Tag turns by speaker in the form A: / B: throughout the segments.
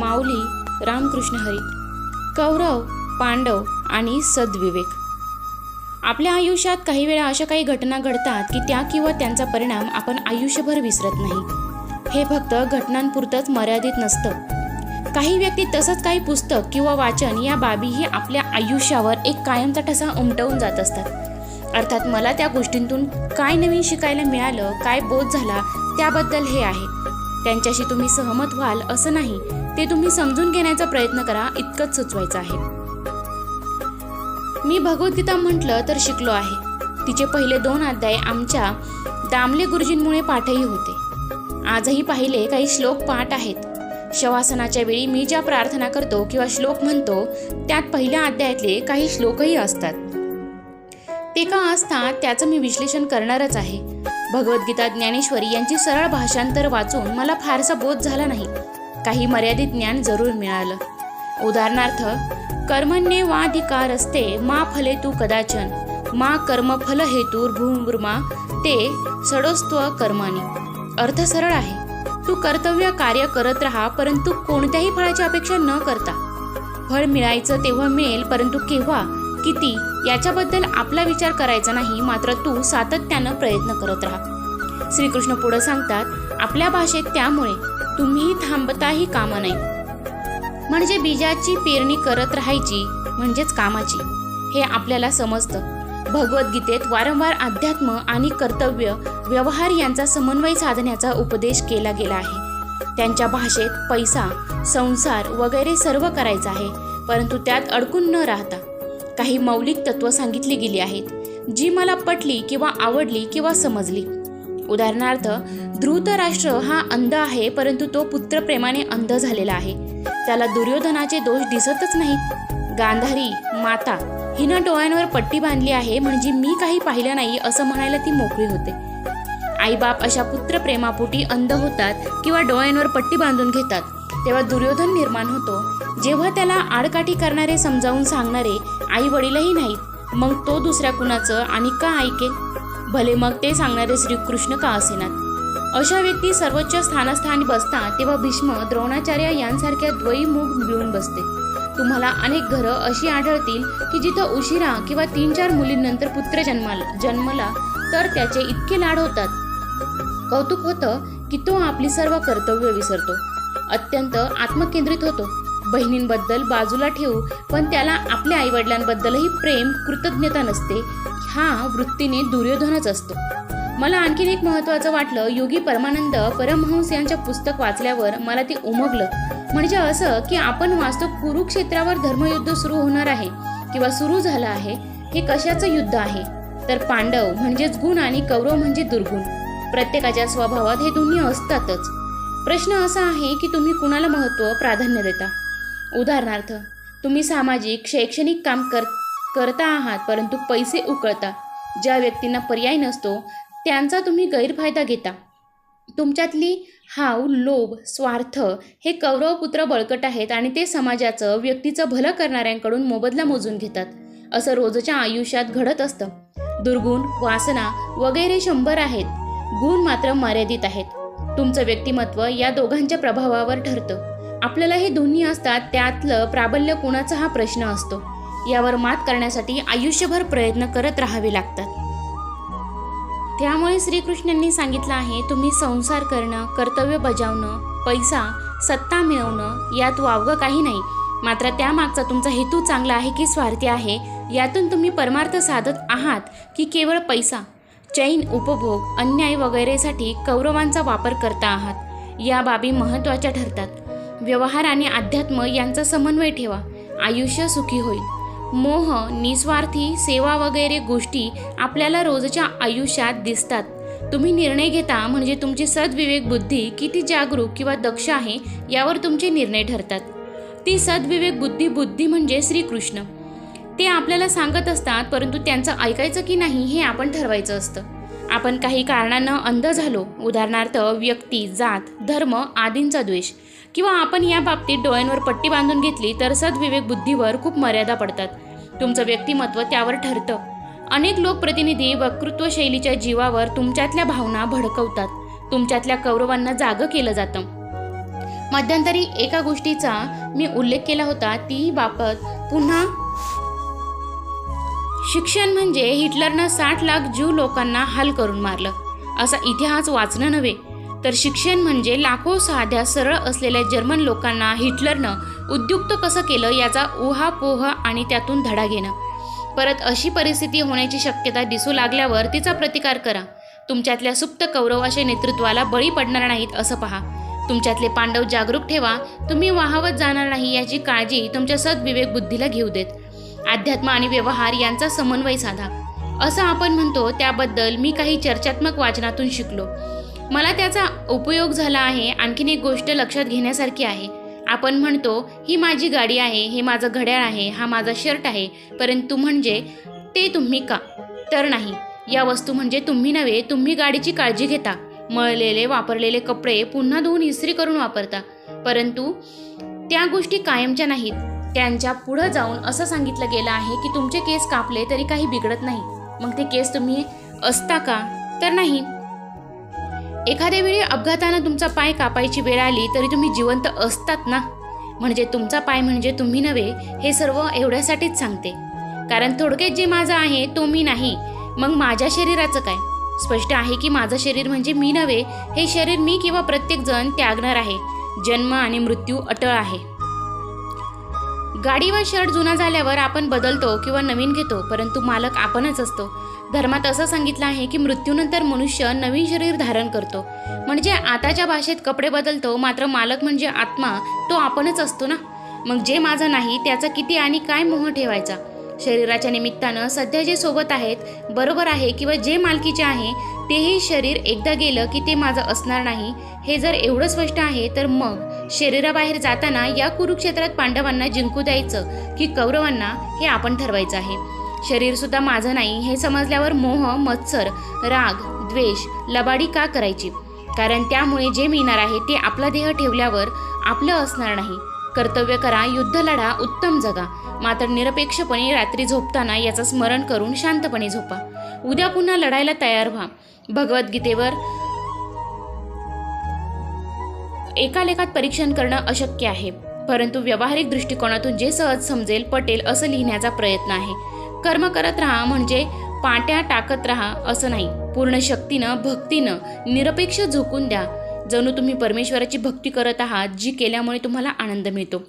A: माऊली रामकृष्ण हरी कौरव पांडव आणि सद्विवेक. आपल्या आयुष्यात काही वेळा अशा काही घटना घडतात की त्या किंवा त्यांचा परिणाम आपण आयुष्यभर विसरत नाही. हे फक्त घटनांपुरतंच मर्यादित नसतं. काही व्यक्ती तसंच काही पुस्तक किंवा वाचन या बाबीही आपल्या आयुष्यावर एक कायमचा ठसा उमटवून जात असतात. अर्थात मला त्या गोष्टींतून काय नवीन शिकायला मिळालं काय बोध झाला त्याबद्दल हे आहे. त्यांच्याशी तुम्ही सहमत व्हाल असं नाही ते तुम्ही समजून घेण्याचा प्रयत्न करा इतकंच सुचवायचं आहे. मी भगवद्गीता म्हटलं तर शिकलो आहे. तिचे पहिले दोन अध्याय आमच्या दामले गुरुजींमुळे पाठही होते. आजही पाहिले काही श्लोक पाठ आहेत. शवासनाच्या वेळी मी ज्या प्रार्थना करतो किंवा श्लोक म्हणतो त्यात पहिल्या अध्यायातले काही श्लोकही असतात. ते का असतात त्याचं मी विश्लेषण करणारच आहे. भगवद्गीता ज्ञानेश्वरी यांची सरळ भाषांतर वाचून मला फारसा बोध झाला नाही. काही मर्यादित ज्ञान जरूर मिळालं. उदाहरणार्थ कर्मण्ये वाधिकारस्ते मा फले तू कदाचन मा कर्मफल हेतूर भूमृमा ते सडोस्त्व कर्मानी अर्थ सरळ आहे. तू कर्तव्य कार्य करत राहा परंतु कोणत्याही फळाची अपेक्षा न करता. फळ मिळायचं तेव्हा मिळेल परंतु केव्हा किती याच्याबद्दल आपला विचार करायचा नाही मात्र तू सातत्यानं प्रयत्न करत राहा. श्रीकृष्ण पुढे सांगतात आपल्या भाषेत त्यामुळे तुम्ही थांबताही कामा नाही म्हणजे बीजाची पेरणी करत राहायची म्हणजेच कामाची. हे आपल्याला समजतं. भगवद्गीतेत वारंवार अध्यात्म आणि कर्तव्य व्यवहार यांचा समन्वय साधण्याचा उपदेश केला गेला आहे. त्यांच्या भाषेत पैसा संसार वगैरे सर्व करायचं आहे परंतु त्यात अडकून न राहता काही मौलिक तत्व सांगितली गेली आहेत जी मला पटली किंवा आवडली किंवा समजली. उदाहरणार्थ धृतराष्ट्र हा अंध आहे परंतु तो पुत्रप्रेमाने अंध झालेला आहे. त्याला दुर्योधनाचे दोष दिसतच नाहीत गांधारी माता हिनं डोळ्यांवर पट्टी बांधली आहे म्हणजे मी काही पाहिलं नाही असं म्हणायला ती मोकळी होते. आईबाप अशा पुत्रप्रेमापोटी अंध होतात किंवा डोळ्यांवर पट्टी बांधून घेतात. तेव्हा दुर्योधन निर्माण होतो. जेव्हा त्याला आडकाठी करणारे समजावून सांगणारे आई वडीलही नाहीत. मग तो दुसऱ्या कुणाचं आणि का ऐकेल? भले मग ते सांगणारे श्रीकृष्ण का असेनात? अशा व्यक्ती सर्वोच्च स्थानस्थानी बसता तेव्हा भीष्म द्रोणाचार्य यांसारख्या द्वैमुख मिळून बसते. तुम्हाला अनेक घरं अशी आढळतील की जिथं उशिरा किंवा तीन चार मुलींनंतर पुत्र जन्माला जन्मला तर त्याचे इतके लाड होतात. कौतुक होतं की तो आपली सर्व कर्तव्य विसरतो. अत्यंत आत्मकेंद्रित होतो. बहिणींबद्दल बाजूला ठेवू पण त्याला आपल्या आईवडिलांबद्दलही प्रेम कृतज्ञता नसते. हा वृत्तीने दुर्योधनच असतो. मला आणखीन एक महत्त्वाचं वाटलं योगी परमानंद परमहंस यांच्या पुस्तक वाचल्यावर मला ते उमगलं. म्हणजे असं की आपण वाचतो कुरुक्षेत्रावर धर्मयुद्ध सुरू होणार आहे किंवा सुरू झालं आहे हे कशाचं युद्ध आहे? तर पांडव म्हणजेच गुण आणि कौरव म्हणजे दुर्गुण. प्रत्येकाच्या स्वभावात हे दोन्ही असतातच. प्रश्न असा आहे की तुम्ही कुणाला महत्त्व प्राधान्य देता? उदाहरणार्थ तुम्ही सामाजिक शैक्षणिक काम कर करता आहात परंतु पैसे उकळता. ज्या व्यक्तींना पर्याय नसतो त्यांचा तुम्ही गैरफायदा घेता. तुमच्यातली हाव लोभ स्वार्थ हे कौरवपुत्र बळकट आहेत आणि ते समाजाचं व्यक्तीचं भलं करणाऱ्यांकडून मोबदला मोजून घेतात. असं रोजच्या आयुष्यात घडत असतं. दुर्गुण वासना वगैरे शंभर आहेत. गुण मात्र मर्यादित आहेत. तुमचं व्यक्तिमत्व या दोघांच्या प्रभावावर ठरतं. आपल्याला हे दोन्ही असतात त्यातलं प्राबल्य कुणाचा हा प्रश्न असतो. यावर मात करण्यासाठी आयुष्यभर प्रयत्न करत राहावे लागतात. त्यामुळे श्रीकृष्णांनी सांगितलं आहे तुम्ही संसार करणं कर्तव्य बजावणं पैसा सत्ता मिळवणं यात वावगं काही नाही. मात्र त्यामागचा तुमचा हेतू चांगला आहे की स्वार्थी आहे यातून तुम्ही परमार्थ साधत आहात की केवळ पैसा चैन उपभोग अन्याय वगैरेसाठी कौरवांचा वापर करता आहात. या बाबी महत्त्वाच्या ठरतात. व्यवहार आणि अध्यात्म यांचा समन्वय ठेवा. आयुष्य सुखी होईल. मोह निस्वार्थी सेवा वगैरे गोष्टी आपल्याला रोजच्या आयुष्यात दिसतात. तुम्ही निर्णय घेता म्हणजे तुमची सद्विवेक बुद्धी किती जागरूक किंवा दक्ष आहे यावर तुमचे निर्णय ठरतात. ती सद्विवेक बुद्धी बुद्धी म्हणजे श्रीकृष्ण. ते आपल्याला सांगत असतात परंतु त्यांचं ऐकायचं की नाही हे आपण ठरवायचं असतं. आपण काही कारणानं अंध झालो उदाहरणार्थ व्यक्ती जात धर्म आदींचा द्वेष. किंवा आपण या बाबतीत डोळ्यांवर पट्टी बांधून घेतली तर सद्विवेक बुद्धीवर खूप मर्यादा पडतात. तुमचं व्यक्तिमत्व त्यावर ठरतं. अनेक लोकप्रतिनिधी वक्तृत्व शैलीच्या जीवावर तुमच्यातल्या भावना भडकवतात. तुमच्यातल्या कौरवांना जागं केलं जातं. मध्यंतरी एका गोष्टीचा मी उल्लेख केला होता ती बाबत पुन्हा शिक्षण म्हणजे हिटलरनं साठ लाख ज्यू लोकांना हल करून मारलं. असा इतिहास वाचणं नव्हे. तर शिक्षण म्हणजे लाखो साध्या सरळ असलेल्या जर्मन लोकांना हिटलरनं उद्युक्त कसं केलं याचा उहापोह आणि त्यातून धडा घेणं. परत अशी परिस्थिती होण्याची शक्यता दिसू लागल्यावर तिचा प्रतिकार करा. तुमच्यातल्या सुप्त कौरवाच्या नेतृत्वाला बळी पडणार नाहीत असं पहा. तुमच्यातले पांडव जागरूक ठेवा. तुम्ही वाहवत जाणार नाही याची काळजी तुमच्या सद्विवेक बुद्धीला घेऊ देत. अध्यात्म आणि व्यवहार यांचा समन्वय साधा. असं आपण म्हणतो त्याबद्दल मी काही चर्चात्मक वाचनातून शिकलो. मला त्याचा उपयोग झाला आहे आणखीन एक गोष्ट लक्षात घेण्यासारखी आहे. आपण म्हणतो ही माझी गाडी आहे हे माझं घड्याळ आहे हा माझा शर्ट आहे परंतु म्हणजे ते तुम्ही का? तर नाही. या वस्तू म्हणजे तुम्ही नव्हे तुम्ही गाडीची काळजी घेता. मळलेले वापरलेले कपडे पुन्हा धुवून इस्त्री करून वापरता. परंतु त्या गोष्टी कायमच्या नाहीत. त्यांच्या पुढं जाऊन असं सांगितलं गेलं आहे की तुमचे केस कापले तरी काही बिघडत नाही. मग ते केस तुम्ही असता का? तर नाही. एखाद्या वेळी अपघातानं तुमचा पाय कापायची वेळ आली तरी तुम्ही जिवंत असतात ना? म्हणजे तुमचा पाय म्हणजे तुम्ही नव्हे हे सर्व एवढ्यासाठीच सांगते. कारण थोडक्यात जे माझं आहे तो मी नाही. मग माझ्या शरीराचं काय? स्पष्ट आहे की माझं शरीर म्हणजे मी नव्हे हे शरीर मी किंवा प्रत्येकजण त्यागणार आहे. जन्म आणि मृत्यू अटळ आहे. गाडी व शर्ट जुना झाल्यावर आपण बदलतो किंवा नवीन घेतो परंतु मालक आपणच असतो. धर्मात असं सांगितलं आहे की मृत्यूनंतर मनुष्य नवीन शरीर धारण करतो. म्हणजे आताच्या भाषेत कपडे बदलतो मात्र मालक म्हणजे आत्मा तो आपणच असतो ना? मग जे माझं नाही त्याचा किती आणि काय मोह ठेवायचा? शरीराच्या निमित्तानं सध्या जे सोबत आहेत बरोबर आहे किंवा जे मालकीचे आहे तेही शरीर एकदा गेलं की ते माझं असणार नाही हे जर एवढं स्पष्ट आहे तर मग शरीराबाहेर जाताना या कुरुक्षेत्रात पांडवांना जिंकू द्यायचं की कौरवांना हे आपण ठरवायचं आहे. शरीरसुद्धा माझं नाही हे समजल्यावर मोह मत्सर राग द्वेष लबाडी का करायची? कारण त्यामुळे जे मिळणार आहे ते आपला देह ठेवल्यावर आपलं असणार नाही. कर्तव्य करा युद्ध लढा उत्तम जगा. मात्र निरपेक्षपणे रात्री झोपताना याचं स्मरण करून शांतपणे झोपा. उद्या पुन्हा लढायला तयार व्हा. भगवद्गीतेवर एका लेखात परीक्षण करणं अशक्य आहे. परंतु व्यावहारिक दृष्टिकोनातून जे सहज समजेल पटेल असं लिहिण्याचा प्रयत्न आहे. कर्म करत राहा म्हणजे पाट्या टाकत राहा असं नाही. पूर्ण शक्तीनं भक्तीनं निरपेक्ष झोकून द्या. जणू तुम्ही परमेश्वराची भक्ती करत आहात जी केल्यामुळे तुम्हाला आनंद मिळतो.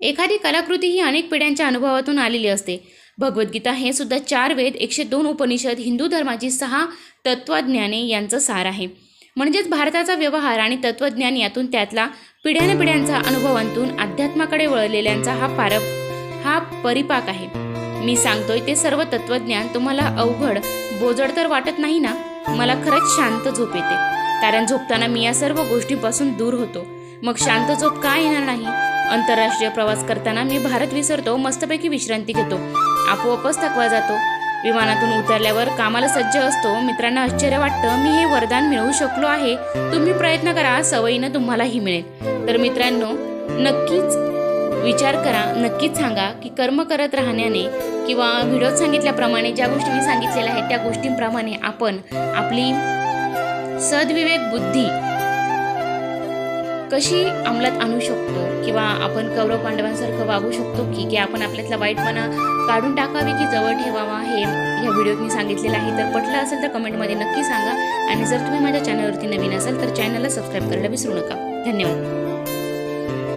A: एखादी कलाकृती ही अनेक पिढ्यांच्या अनुभवातून आलेली असते. भगवद्गीता हे सुद्धा चार वेद एकशे दोन उपनिषद हिंदू धर्माची सहा तत्वज्ञाने यांचं सार आहे. म्हणजेच भारताचा व्यवहार आणि तत्वज्ञान यातून त्यातला पिढ्यानपिढ्यांचा अनुभवांतून अध्यात्माकडे वळलेल्यांचा हा पार हा परिपाक आहे. मी सांगतोय ते सर्व तत्वज्ञान तुम्हाला अवघड बोजड तर वाटत नाही ना? मला खरंच शांत झोप येते. कारण झोपताना मी या सर्व गोष्टींपासून दूर होतो. मग शांत झोप का येणार नाही? आंतरराष्ट्रीय प्रवास करताना मी भारत विसरतो मस्तपैकी विश्रांती घेतो. आपोआपच थकवा जातो. विमानातून उतरल्यावर कामाला सज्ज असतो. मित्रांना आश्चर्य वाटतं मी हे वरदान मिळवू शकलो आहे. तुम्ही प्रयत्न करा सवयीनं तुम्हालाही मिळेल. तर मित्रांनो नक्कीच विचार करा नक्कीच सांगा की कर्म करत राहण्याने किंवा व्हिडिओत सांगितल्याप्रमाणे ज्या गोष्टी मी सांगितलेल्या आहेत त्या गोष्टींप्रमाणे आपण आपली सद्विवेक बुद्धी. कशी अंमलात आणू शकतो? किंवा आपण कौरव पांडवांसारखं वागू शकतो की की आपण आपल्यातला वाईटपणा काढून टाकावी की जवळ ठेवावा हे या व्हिडिओत मी सांगितलेलं आहे. तर पटलं असेल तर कमेंटमध्ये नक्की सांगा. आणि जर तुम्ही माझ्या चॅनलवरती नवीन असाल तर चॅनलला सबस्क्राईब करायला विसरू नका. धन्यवाद.